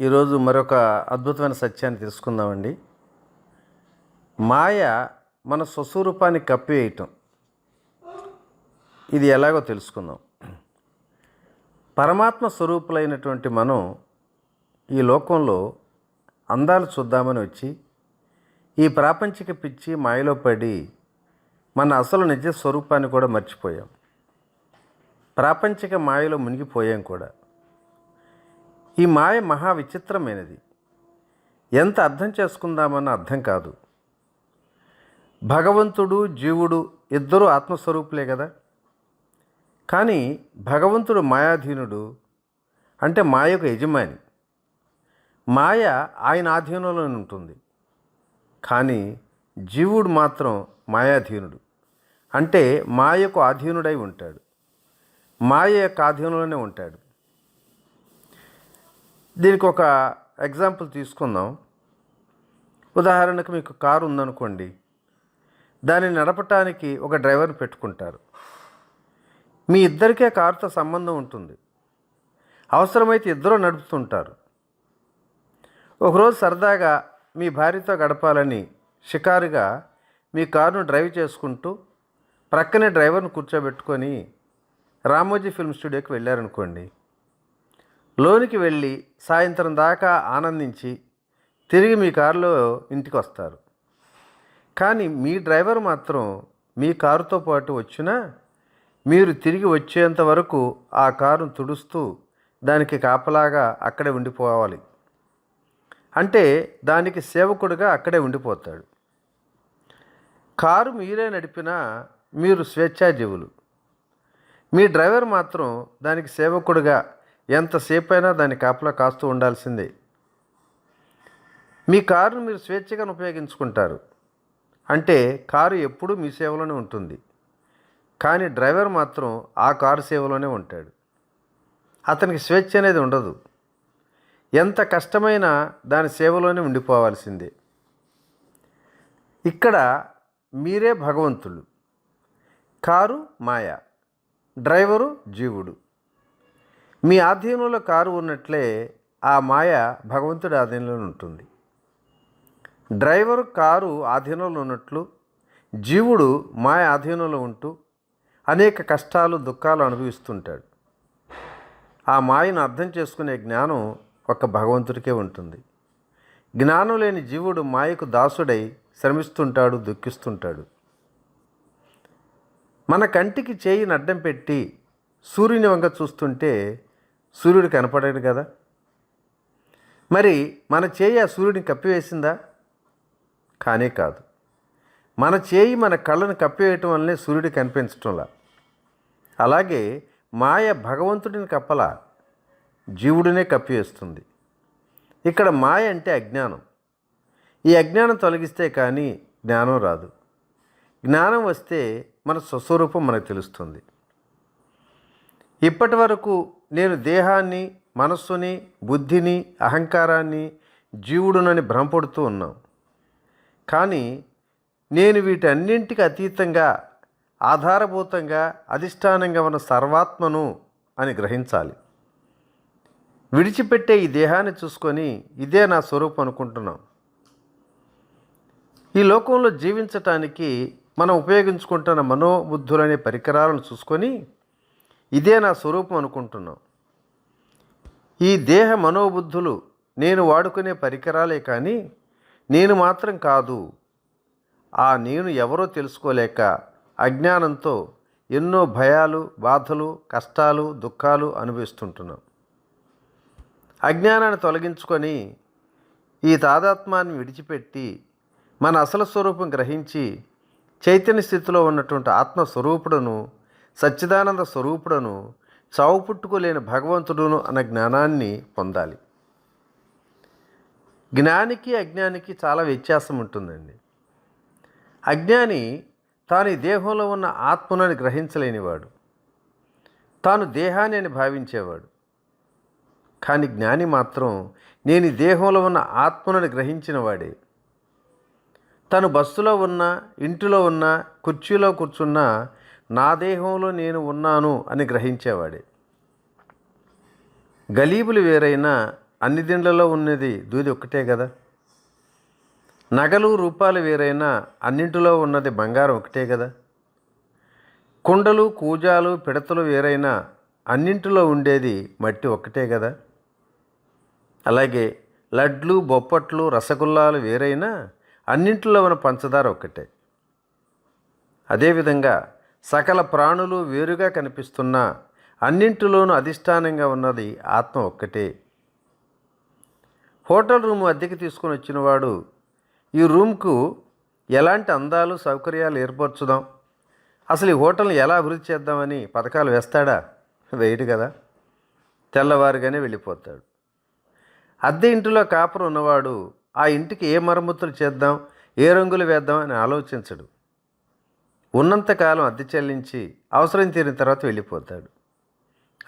ఈరోజు మరొక అద్భుతమైన సత్యాన్ని తెలుసుకుందామండి. మాయ మన స్వస్వరూపాన్ని కప్పివేయటం. ఇది ఎలాగో తెలుసుకుందాం. పరమాత్మ స్వరూపులైనటువంటి మనం ఈ లోకంలో అందాలు చూద్దామని వచ్చి ఈ ప్రాపంచిక పిచ్చి మాయలో పడి మన అసలు నిజ స్వరూపాన్ని కూడా మర్చిపోయాం. ప్రాపంచిక మాయలో మునిగిపోయాం కూడా. ఈ మాయ మహా విచిత్రమైనది ఎంత అర్థం చేసుకుందామన్న అర్థం కాదు. భగవంతుడు జీవుడు ఇద్దరూ ఆత్మస్వరూపులే కదా. కానీ భగవంతుడు మాయాధీనుడు అంటే మాయకు యజమాని. మాయ ఆయన ఆధీనంలో ఉంటుంది. కానీ జీవుడు మాత్రం మాయాధీనుడు. అంటే మాయకు ఆధీనుడై ఉంటాడు. మాయ యొక్క ఆధీనంలోనే ఉంటాడు. దీనికి ఒక ఎగ్జాంపుల్ తీసుకుందాం. ఉదాహరణకు మీకు కారు ఉందనుకోండి. దాన్ని నడపటానికి ఒక డ్రైవర్ని పెట్టుకుంటారు. మీ ఇద్దరికే కారుతో సంబంధం ఉంటుంది. అవసరమైతే ఇద్దరూ నడుపుతుంటారు. ఒకరోజు సరదాగా మీ భార్యతో గడపాలని షికారుగా మీ కారును డ్రైవ్ చేసుకుంటూ ప్రక్కనే డ్రైవర్ను కూర్చోబెట్టుకొని రామోజీ ఫిల్మ్ స్టూడియోకి వెళ్ళారనుకోండి. లోనికి వెళ్ళి సాయంత్రం దాకా ఆనందించి తిరిగి మీ కారులో ఇంటికి వస్తారు కానీ మీ డ్రైవర్ మాత్రం మీ కారుతో పాటు వచ్చినా మీరు తిరిగి వచ్చేంత వరకు ఆ కారును తుడుస్తూ దానికి కాపలాగా అక్కడే ఉండిపోవాలి. అంటే దానికి సేవకుడిగా అక్కడే ఉండిపోతాడు. కారు మీరే నడిపినా మీరు స్వేచ్ఛాజీవులు. మీ డ్రైవర్ మాత్రం దానికి సేవకుడిగా ఎంతసేపు అయినా దాని కాపలా కాస్తూ ఉండాల్సిందే. మీ కారును మీరు స్వేచ్ఛగా ఉపయోగించుకుంటారు. అంటే కారు ఎప్పుడూ మీ సేవలోనే ఉంటుంది. కానీ డ్రైవర్ మాత్రం ఆ కారు సేవలోనే ఉంటాడు. అతనికి స్వేచ్ఛ అనేది ఉండదు. ఎంత కష్టమైనా దాని సేవలోనే ఉండిపోవాల్సిందే. ఇక్కడ మీరే భగవంతులు. కారు మాయ. డ్రైవరు జీవుడు. మీ ఆధీనంలో కారు ఉన్నట్లే ఆ మాయ భగవంతుడి ఆధీనంలో ఉంటుంది. డ్రైవరు కారు ఆధీనంలో ఉన్నట్లు జీవుడు మాయ ఆధీనంలో ఉంటూ అనేక కష్టాలు దుఃఖాలు అనుభవిస్తుంటాడు. ఆ మాయను అర్థం చేసుకునే జ్ఞానం ఒక భగవంతుడికే ఉంటుంది. జ్ఞానం లేని జీవుడు మాయకు దాసుడై శ్రమిస్తుంటాడు దుఃఖిస్తుంటాడు. మన కంటికి చేయిని అడ్డం పెట్టి సూర్యుని వంక చూస్తుంటే సూర్యుడు కనపడాడు కదా. మరి మన చేయి ఆ సూర్యుడిని కప్పివేసిందా? కానే కాదు. మన చేయి మన కళ్ళను కప్పివేయటం వల్లనే సూర్యుడు కనిపించటంలా. అలాగే మాయ భగవంతుడిని కప్పలా జీవుడినే కప్పివేస్తుంది. ఇక్కడ మాయ అంటే అజ్ఞానం. ఈ అజ్ఞానం తొలగిస్తే కానీ జ్ఞానం రాదు. జ్ఞానం వస్తే మన స్వస్వరూపం మనకు తెలుస్తుంది. ఇప్పటి వరకు నేను దేహాన్ని మనస్సుని బుద్ధిని అహంకారాన్ని జీవుడునని భ్రమపడుతూ ఉన్నాం. కానీ నేను వీటన్నింటికి అతీతంగా ఆధారభూతంగా అధిష్టానంగా ఉన్న సర్వాత్మను అని గ్రహించాలి. విడిచిపెట్టే ఈ దేహాన్ని చూసుకొని ఇదే నా స్వరూపం అనుకుంటున్నాం. ఈ లోకంలో జీవించటానికి మనం ఉపయోగించుకుంటున్న మనోబుద్ధులనే పరికరాలను చూసుకొని ఇదే నా స్వరూపం అనుకుంటున్నాం ఈ దేహ మనోబుద్ధులు నేను వాడుకునే పరికరాలే కానీ నేను మాత్రం కాదు. ఆ నేను ఎవరో తెలుసుకోలేక అజ్ఞానంతో ఎన్నో భయాలు బాధలు కష్టాలు దుఃఖాలు అనుభవిస్తుంటున్నాం. అజ్ఞానాన్ని తొలగించుకొని ఈ తాదాత్మాన్ని విడిచిపెట్టి మన అసలు స్వరూపం గ్రహించి చైతన్య స్థితిలో ఉన్నటువంటి ఆత్మస్వరూపుడును సచ్చిదానంద స్వరూపుడను చావు పుట్టుకోలేని భగవంతుడును అన్న జ్ఞానాన్ని పొందాలి. జ్ఞానికి అజ్ఞానికి చాలా వ్యత్యాసం ఉంటుందండి. అజ్ఞాని తాను ఈ దేహంలో ఉన్న ఆత్మనని గ్రహించలేనివాడు. తాను దేహాన్ని అని భావించేవాడు. కానీ జ్ఞాని మాత్రం నేను ఈ దేహంలో ఉన్న ఆత్మనని గ్రహించిన వాడే తను బస్సులో ఉన్నా ఇంటిలో ఉన్నా కుర్చీలో కూర్చున్నా నా దేహంలో నేను ఉన్నాను అని గ్రహించేవాడే. గలీబులు వేరైనా అన్ని దిండ్లలో ఉన్నది దూది ఒక్కటే కదా? నగలు రూపాలు వేరైనా అన్నింటిలో ఉన్నది బంగారం ఒకటే కదా? కుండలు కూజాలు పిడతలు వేరైనా అన్నింటిలో ఉండేది మట్టి ఒక్కటే కదా? అలాగే లడ్లు బొప్పట్లు రసగుల్లాలు వేరైనా అన్నింటిలో ఉన్న పంచదార ఒక్కటే. అదేవిధంగా సకల ప్రాణులు వేరుగా కనిపిస్తున్న అన్నింటిలోనూ అధిష్టానంగా ఉన్నది ఆత్మ ఒక్కటే. హోటల్ రూమ్ అద్దెకి తీసుకుని వచ్చినవాడు ఈ రూమ్కు ఎలాంటి అందాలు సౌకర్యాలు ఏర్పరచుదాం? అసలు ఈ హోటల్ని ఎలా అభివృద్ధి చేద్దామని పథకాలు వేస్తాడా? వేయడు కదా. తెల్లవారుగానే వెళ్ళిపోతాడు. అద్దె ఇంటిలో కాపురం ఉన్నవాడు ఆ ఇంటికి ఏ మరమ్మతులు చేద్దాం ఏ రంగులు వేద్దాం అని ఆలోచించడు. ఉన్నంతకాలం అద్దె చెల్లించి అవసరం తీరిన తర్వాత వెళ్ళిపోతాడు.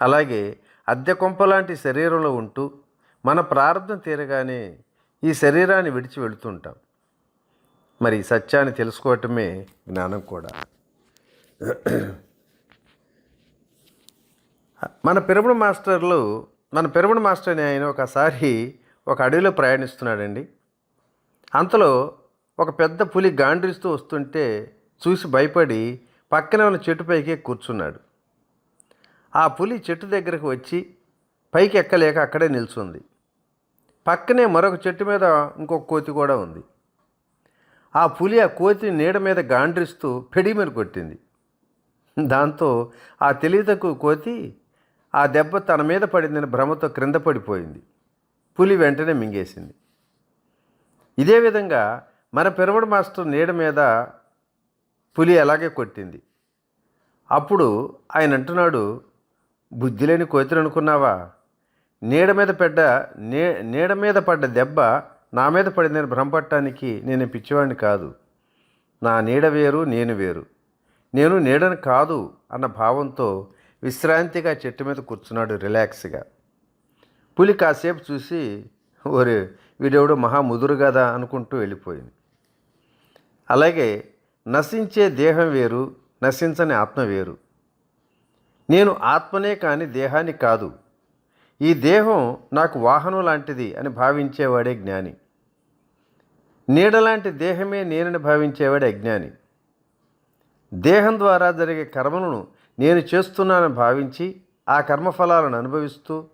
అలాగే అద్దె కొంపలాంటి శరీరంలో ఉంటూ మన ప్రారంభం తీరగానే ఈ శరీరాన్ని విడిచి వెళుతుంటాం. మరి సత్యాన్ని తెలుసుకోవటమే జ్ఞానం కూడా. మన పిరమణ మాస్టర్లు మన పిరమణ మాస్టర్ని ఆయన ఒకసారి ఒక అడవిలో ప్రయాణిస్తున్నాడండి. అంతలో ఒక పెద్ద పులి గాండ్రిస్తూ వస్తుంటే చూసి భయపడి పక్కనే ఉన్న చెట్టుపైకి కూర్చున్నాడు. ఆ పులి చెట్టు దగ్గరకు వచ్చి పైకి ఎక్కలేక అక్కడే నిల్చుంది. పక్కనే మరొక చెట్టు మీద ఇంకొక కోతి కూడా ఉంది. ఆ పులి ఆ కోతి నీడ మీద గాండ్రిస్తూ పెడి మీద కొట్టింది. దాంతో ఆ తెలియతకు కోతి ఆ దెబ్బ తన మీద పడిందని భ్రమతో క్రింద పడిపోయింది. పులి వెంటనే మింగేసింది. ఇదే విధంగా మన పిరమిడ్ మాస్టర్ నీడ మీద పులి అలాగే కొట్టింది. అప్పుడు ఆయన అంటున్నాడు బుద్ధి లేని కోతులు అనుకున్నావా? నీడ మీద పడ్డ నీ నీడ మీద పడ్డ దెబ్బ నా మీద పడిందని భ్రమపట్టడానికి నేను పిచ్చివాడిని కాదు. నా నీడ వేరు నేను వేరు. నేను నీడను కాదు అన్న భావంతో విశ్రాంతిగా చెట్టు మీద కూర్చున్నాడు రిలాక్స్గా. పులి కాసేపు చూసి ఓరే వీడెవడో మహా ముదురు కదా అనుకుంటూ వెళ్ళిపోయింది. అలాగే నశించే దేహం వేరు నశించని ఆత్మ వేరు. నేను ఆత్మనే కాని దేహాన్ని కాదు. ఈ దేహం నాకు వాహనం లాంటిది అని భావించేవాడే జ్ఞాని. నీడలాంటి దేహమే నేనని భావించేవాడే అజ్ఞాని దేహం ద్వారా జరిగే కర్మలను నేను చేస్తున్నానని భావించి ఆ కర్మఫలాలను అనుభవిస్తూ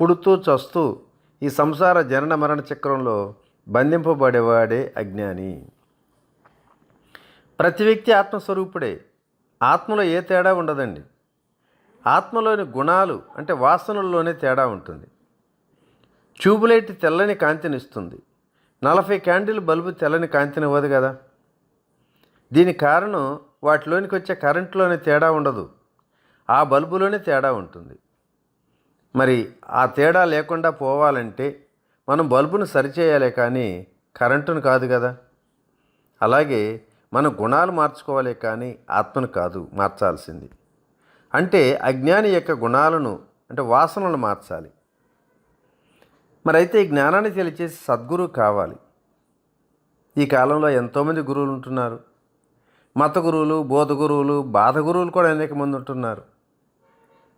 పుడుతూ చస్తూ ఈ సంసార జనన మరణ చక్రంలో బంధింపబడేవాడే అజ్ఞాని. ప్రతి వ్యక్తి ఆత్మస్వరూపుడే. ఆత్మలో ఏ తేడా ఉండదండి. ఆత్మలోని గుణాలు అంటే వాసనల్లోనే తేడా ఉంటుంది. ట్యూబ్లైట్ తెల్లని కాంతినిస్తుంది. నలభై క్యాండిల్ బల్బు తెల్లని కాంతినివ్వదు కదా. దీని కారణం వాటిలోనికి వచ్చే కరెంట్లోనే తేడా ఉండదు. ఆ బల్బులోనే తేడా ఉంటుంది. మరి ఆ తేడా లేకుండా పోవాలంటే మనం బల్బును సరిచేయాలి కానీ కరెంటును కాదు కదా. అలాగే మన గుణాలు మార్చుకోవాలి కానీ ఆత్మను కాదు మార్చాల్సింది. అంటే అజ్ఞాని యొక్క గుణాలను అంటే వాసనలను మార్చాలి. మరి అయితే ఈ జ్ఞానాన్ని తెలిచేసి సద్గురువు కావాలి. ఈ కాలంలో ఎంతోమంది గురువులు ఉంటున్నారు. మత గురువులు బోధ గురువులు బాధ గురువులు కూడా అనేక మంది ఉంటున్నారు.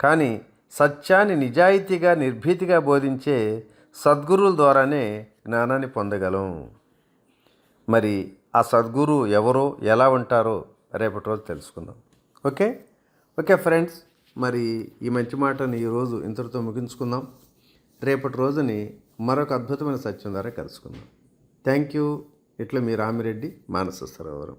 కానీ సత్యాన్ని నిజాయితీగా నిర్భీతిగా బోధించే సద్గురువుల ద్వారానే జ్ఞానాన్ని పొందగలం. మరి ఆ సద్గురు ఎవరో ఎలా ఉంటారో రేపటి రోజు తెలుసుకుందాం. ఓకే? ఓకే ఫ్రెండ్స్ మరి ఈ మంచి మాటని ఈరోజు ఇంతటితో ముగించుకుందాం. రేపటి రోజుని మరొక అద్భుతమైన సత్యం ద్వారా కలుసుకుందాం. థ్యాంక్ యూ ఇట్లా మీ రామిరెడ్డి మానస సరోవరం.